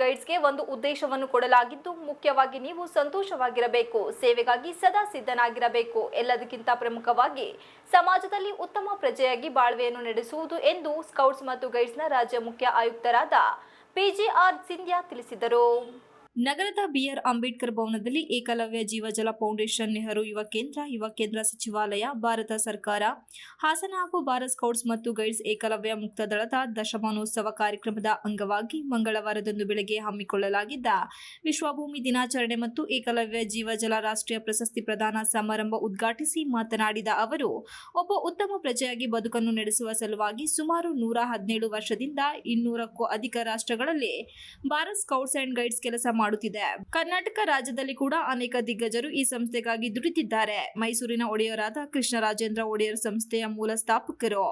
ಗೈಡ್ಸ್ಗೆ ಒಂದು ಉದ್ದೇಶವನ್ನು ಕೊಡಲಾಗಿದ್ದು, ಮುಖ್ಯವಾಗಿ ನೀವು ಸಂತೋಷವಾಗಿರಬೇಕು, ಸೇವೆಗಾಗಿ ಸದಾ ಸಿದ್ಧನಾಗಿರಬೇಕು. ಎಲ್ಲದಕ್ಕಿಂತ ಪ್ರಮುಖವಾಗಿ ಸಮಾಜದಲ್ಲಿ ಉತ್ತಮ ಪ್ರಜೆಯಾಗಿ ಬಾಳ್ವೆಯನ್ನು ನಡೆಸುವುದು ಎಂದು ಸ್ಕೌಟ್ಸ್ ಮತ್ತು ಗೈಡ್ಸ್ನ ರಾಜ್ಯ ಮುಖ್ಯ ಆಯುಕ್ತರಾದ ಪಿಜಿಆರ್ ಸಿಂಧ್ಯಾ ತಿಳಿಸಿದರು. ನಗರದ ಬಿಆರ್ ಅಂಬೇಡ್ಕರ್ ಭವನದಲ್ಲಿ ಏಕಲವ್ಯ ಜೀವಜಲ ಫೌಂಡೇಶನ್ ನೆಹರು ಯುವ ಕೇಂದ್ರ ಯುವ ಕೇಂದ್ರ ಸಚಿವಾಲಯ, ಭಾರತ ಸರ್ಕಾರ, ಹಾಸನ ಹಾಗೂ ಭಾರತ್ ಸ್ಕೌಟ್ಸ್ ಮತ್ತು ಗೈಡ್ಸ್ ಏಕಲವ್ಯ ಮುಕ್ತ ದಳದ ದಶಮಾನೋತ್ಸವ ಕಾರ್ಯಕ್ರಮದ ಅಂಗವಾಗಿ ಮಂಗಳವಾರದಂದು ಬೆಳಗ್ಗೆ ಹಮ್ಮಿಕೊಳ್ಳಲಾಗಿದ್ದ ವಿಶ್ವಭೂಮಿ ದಿನಾಚರಣೆ ಮತ್ತು ಏಕಲವ್ಯ ಜೀವಜಲ ರಾಷ್ಟ್ರೀಯ ಪ್ರಶಸ್ತಿ ಪ್ರದಾನ ಸಮಾರಂಭ ಉದ್ಘಾಟಿಸಿ ಮಾತನಾಡಿದ ಅವರು, ಒಬ್ಬ ಉತ್ತಮ ಪ್ರಜೆಯಾಗಿ ಬದುಕನ್ನು ನಡೆಸುವ ಸಲುವಾಗಿ ಸುಮಾರು ನೂರ ಹದಿನೇಳು ವರ್ಷದಿಂದ ಇನ್ನೂರಕ್ಕೂ ಅಧಿಕ ರಾಷ್ಟ್ರಗಳಲ್ಲಿ ಭಾರತ್ ಸ್ಕೌಟ್ಸ್ ಅಂಡ್ ಗೈಡ್ಸ್ ಕೆಲಸ ಮಾಡುತ್ತಿದೆ. ಕರ್ನಾಟಕ ರಾಜ್ಯದಲ್ಲಿ ಕೂಡ ಅನೇಕ ದಿಗ್ಗಜರು ಈ ಸಂಸ್ಥೆಗಾಗಿ ದುಡಿತಿದ್ದಾರೆ. ಮೈಸೂರಿನ ಒಡೆಯರಾದ ಕೃಷ್ಣರಾಜೇಂದ್ರ ಒಡೆಯರ್ ಸಂಸ್ಥೆಯ ಮೂಲ ಸ್ಥಾಪಕರು.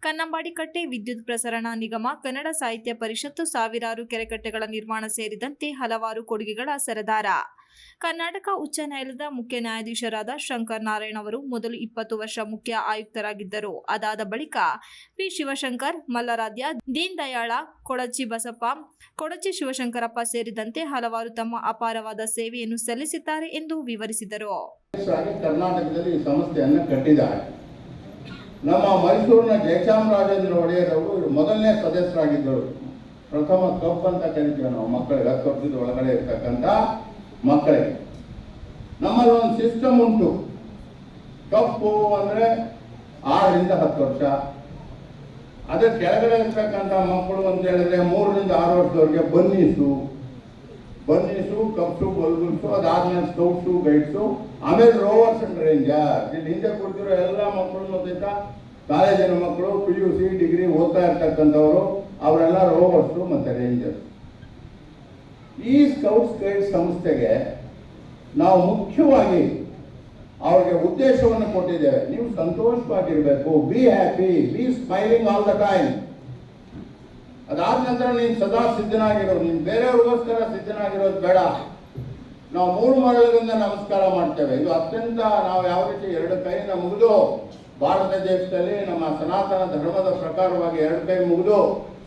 ಕನ್ನಂಬಾಡಿ ಕಟ್ಟೆ ವಿದ್ಯುತ್ ಪ್ರಸರಣ ನಿಗಮ, ಕನ್ನಡ ಸಾಹಿತ್ಯ ಪರಿಷತ್ತು ಸಾವಿರಾರು ಕೆರೆಕಟ್ಟೆಗಳ ನಿರ್ಮಾಣ ಸೇರಿದಂತೆ ಹಲವಾರು ಕೊಡುಗೆಗಳ ಸರದಾರ. ಕರ್ನಾಟಕ ಉಚ್ಚ ನ್ಯಾಯಾಲಯದ ಮುಖ್ಯ ನ್ಯಾಯಾಧೀಶರಾದ ಶಂಕರ್ ನಾರಾಯಣ್ ಅವರು ಮೊದಲು ಇಪ್ಪತ್ತು ವರ್ಷ ಮುಖ್ಯ ಆಯುಕ್ತರಾಗಿದ್ದರು. ಅದಾದ ಬಳಿಕ ಪಿ ಶಿವಶಂಕರ್ ಮಲ್ಲರಾಧ್ಯ ದೀನ್ ದಯಾಳ, ಕೊಡಚಿ ಬಸಪ್ಪ, ಕೊಡಚಿ ಶಿವಶಂಕರಪ್ಪ ಸೇರಿದಂತೆ ಹಲವಾರು ತಮ್ಮ ಅಪಾರವಾದ ಸೇವೆಯನ್ನು ಸಲ್ಲಿಸಿದ್ದಾರೆ ಎಂದು ವಿವರಿಸಿದರು. ಕರ್ನಾಟಕದಲ್ಲಿ ಈ ಸಂಸ್ಥೆಯನ್ನು ಕಟ್ಟಿದ್ದಾರೆ. ನಮ್ಮ ಮೈಸೂರಿನ ಜಯಚಾಮರಾಜೇಂದ್ರ ಒಡೆಯರ್ ಅವರು ಇವರು ಮೊದಲನೇ ಸದಸ್ಯರಾಗಿದ್ದರು. ಪ್ರಥಮ ಕಪ್ ಅಂತ ಕರಿತೀವಿ ನಾವು ಮಕ್ಕಳಿಗೆ ವರ್ಷದ ಒಳಗಡೆ ಇರ್ತಕ್ಕಂಥ ಮಕ್ಕಳಿಗೆ. ನಮ್ಮಲ್ಲಿ ಒಂದು ಸಿಸ್ಟಮ್ ಉಂಟು. ಕಪ್ಪು ಅಂದರೆ ಆರರಿಂದ ಹತ್ತು ವರ್ಷ. ಅದೇ ಕೆಳಗಡೆ ಇರ್ತಕ್ಕಂಥ ಮಕ್ಕಳು ಅಂತ ಹೇಳಿದ್ರೆ ಮೂರರಿಂದ ಆರು ವರ್ಷದವರೆಗೆ ಬನ್ನಿಸು. ಬನ್ನಿಸು, ಕಪ್ಸು ಬಲ್ಗುಲ್ಸು ಅದಾದ್ಮೇಲೆ ಸ್ಕೌಟ್ಸು ಗೈಡ್ಸು, ಆಮೇಲೆ ರೋವರ್ಸ್ ಅಂಡ್ ರೇಂಜರ್ ಇಲ್ಲಿ ಹಿಂದೆ ಕೊಡ್ತಿರೋ ಎಲ್ಲ ಮಕ್ಕಳು ಮತ್ತೆ ಕಾಲೇಜಿನ ಮಕ್ಕಳು ಪಿ ಯು ಸಿ ಡಿಗ್ರಿ ಓದ್ತಾ ಇರ್ತಕ್ಕಂಥವ್ರು, ಅವರೆಲ್ಲ ರೋವರ್ಸು ಮತ್ತು ರೇಂಜರ್ಸ್. ಈ ಸ್ಕೌಟ್ಸ್ ಗೈಡ್ ಸಂಸ್ಥೆಗೆ ನಾವು ಮುಖ್ಯವಾಗಿ ಅವ್ರಿಗೆ ಉದ್ದೇಶವನ್ನು ಕೊಟ್ಟಿದ್ದೇವೆ. ನೀವು ಸಂತೋಷವಾಗಿರಬೇಕು. Be happy be smiling all the time ಅದಾದ ನಂತರ ನೀನು ಸದಾ ಸಿದ್ಧನಾಗಿರೋದು ನೀನು ಬೇರೆಯವ್ರಿಗೋಸ್ಕರ ಸಿದ್ಧನಾಗಿರೋದು ಬೇಡ. ನಾವು ಮೂರು ಮರಳಿಂದ ನಮಸ್ಕಾರ ಮಾಡ್ತೇವೆ. ಇದು ಅತ್ಯಂತ ನಾವು ಯಾವ ರೀತಿ ಎರಡು ಕೈಯಿಂದ ಮುಗಿದು ಭಾರತ ದೇಶದಲ್ಲಿ ನಮ್ಮ ಸನಾತನ ಧರ್ಮದ ಪ್ರಕಾರವಾಗಿ ಎರಡು ಕೈ ಮುಗಿದು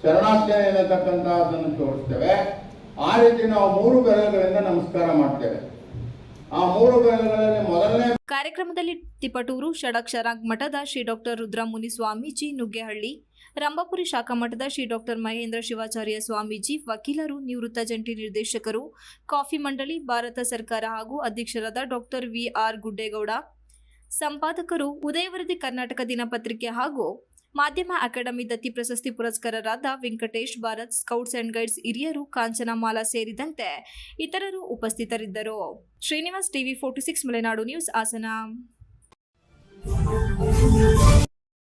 ಶರಣಾರ್ಥನೆ ಎನ್ನತಕ್ಕಂಥದ್ದನ್ನು ತೋರಿಸ್ತೇವೆ. ಆ ರೀತಿ ನಾವು ಮೂರು ಗ್ರಹಗಳಿಂದ ನಮಸ್ಕಾರ ಮಾಡ್ತೇವೆ. ಆ ಮೂರು ಗ್ರಹಗಳಲ್ಲಿ ಮೊದಲನೇ ಕಾರ್ಯಕ್ರಮದಲ್ಲಿ ತಿಪಟೂರು ಷಡಕ್ಷರ ಮಠದ ಶ್ರೀ ಡಾಕ್ಟರ್ ರುದ್ರಮುನಿ ಸ್ವಾಮೀಜಿ, ನುಗ್ಗೆಹಳ್ಳಿ, ರಂಭಾಪುರಿ ಶಾಖಾ ಮಠದ ಶ್ರೀ ಡಾಕ್ಟರ್ ಮಹೇಂದ್ರ ಶಿವಾಚಾರ್ಯ ಸ್ವಾಮೀಜಿ, ವಕೀಲರು, ನಿವೃತ್ತ ಜಂಟಿ ನಿರ್ದೇಶಕರು, ಕಾಫಿ ಮಂಡಳಿ, ಭಾರತ ಸರ್ಕಾರ ಹಾಗೂ ಅಧ್ಯಕ್ಷರಾದ ಡಾಕ್ಟರ್ ವಿ ಆರ್ ಗುಡ್ಡೇಗೌಡ. ಸಂಪಾದಕರು ಉದಯವರದಿ ಕರ್ನಾಟಕ ದಿನಪತ್ರಿಕೆ ಹಾಗೂ ಮಾಧ್ಯಮ ಅಕಾಡೆಮಿ ದತ್ತಿ ಪ್ರಶಸ್ತಿ ಪುರಸ್ಕಾರರಾದ Venkatesh Bharat, scouts and guides ಹಿರಿಯರು ಕಾಂಚನಮಾಲಾ ಸೇರಿದಂತೆ ಇತರರು ಉಪಸ್ಥಿತರಿದ್ದರು. Srinivas TV forty six Malenadu news Hassan.